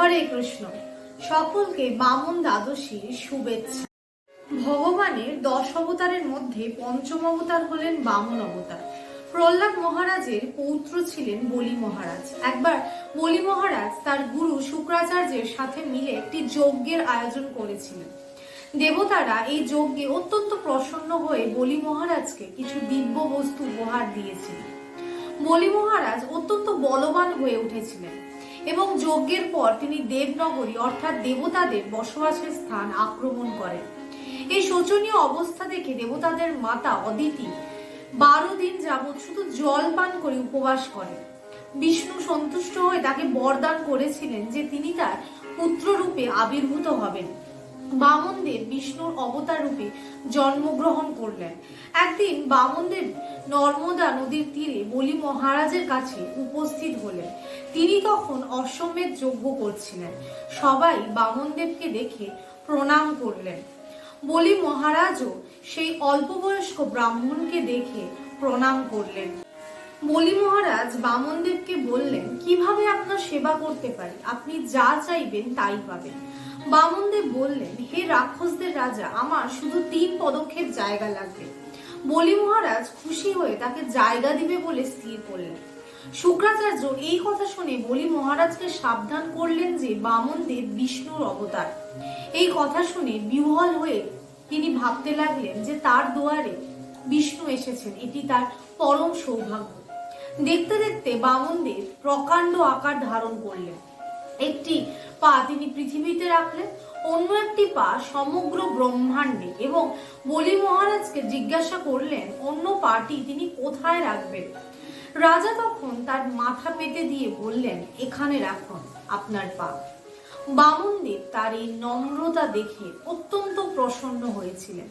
হরে কৃষ্ণ। সকলকে বামন দ্বাদশীর শুভেচ্ছা। ভগবানের দশ অবতারের মধ্যে পঞ্চম অবতার হলেন বামন অবতার। প্রহ্লাদ মহারাজের পৌত্র ছিলেন বলি মহারাজ। একবার বলি মহারাজ তার গুরু শুক্রাচার্যের সাথে মিলে একটি যজ্ঞের আয়োজন করেছিলেন। দেবতারা এই যজ্ঞে অত্যন্ত প্রসন্ন হয়ে বলি মহারাজকে কিছু দিব্য বস্তু উপহার দিয়েছিলেন। বলি মহারাজ অত্যন্ত বলবান হয়ে উঠেছিলেন। এবং যজ্ঞের পর তিনি দেবনগরী, অর্থাৎ দেবতাদের বসবাসের স্থান আক্রমণ করেন। এই শোচনীয় অবস্থা দেখে দেবতাদের মাতা অদিতি বারো দিন যাবৎ শুধু জল পান করে উপবাস করেন। বিষ্ণু সন্তুষ্ট হয়ে তাকে বরদান করেছিলেন যে তিনি তার পুত্ররূপে আবির্ভূত হবেন। বামনদেব বিষ্ণুর অবতার রূপে জন্মগ্রহণ করলেন। একদিন বামনদেব নর্মদা নদীর তীরে বলি মহারাজের কাছে উপস্থিত হলেন। তিনি তখন অশ্বমেধ যজ্ঞ করছিলেন। সবাই বামনদেবকে দেখে প্রণাম করলেন। বলি মহারাজও সেই অল্প বয়স্ক ব্রাহ্মণকে দেখে প্রণাম করলেন। বলি মহারাজ বামনদেবকে বললেন, কীভাবে আপনার সেবা করতে পারি? আপনি যা চাইবেন তাই পাবেন। বামনদেব বললেন, হে রাক্ষসদের রাজা, আমার শুধু তিন পদক্ষেপ জায়গা লাগবে। বলি মহারাজ, খুশি হয়ে তাকে জায়গা দিবে বলে স্থির করলেন। শুক্রাচার্য এই কথা শুনে বলি মহারাজকে সাবধান করলেন যে বামনদেব বিষ্ণুর অবতার। এই কথা শুনে বিহ্বল হয়ে তিনি ভাবতে লাগলেন যে তার দুয়ারে বিষ্ণু এসেছেন, এটি তার পরম সৌভাগ্য। দেখতে দেখতে বামনদেব প্রকাণ্ড আকার ধারণ করলেন। একটি পা তিনি পৃথিবীতে রাখলেন। অন্য একটি পা সমগ্র ব্রহ্মাণ্ডে এবং বলি মহারাজকে জিজ্ঞাসা করলেন, অন্য পাটি তিনি কোথায় রাখবেন? রাজা তখন তার মাথা পেতে দিয়ে বললেন, এখানে রাখুন আপনার পা। বামনদেব তার এই নম্রতা দেখে অত্যন্ত প্রসন্ন হয়েছিলেন।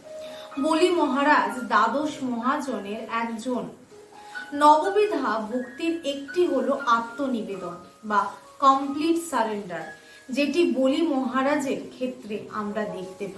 বলি মহারাজ দ্বাদশ মহাজনের একজন। নববিধা ভক্তির একটি হলো আত্মনিবেদন বা কমপ্লিট সারেন্ডার যেটি বলি মহারাজের ক্ষেত্রে আমরা দেখতে পাই।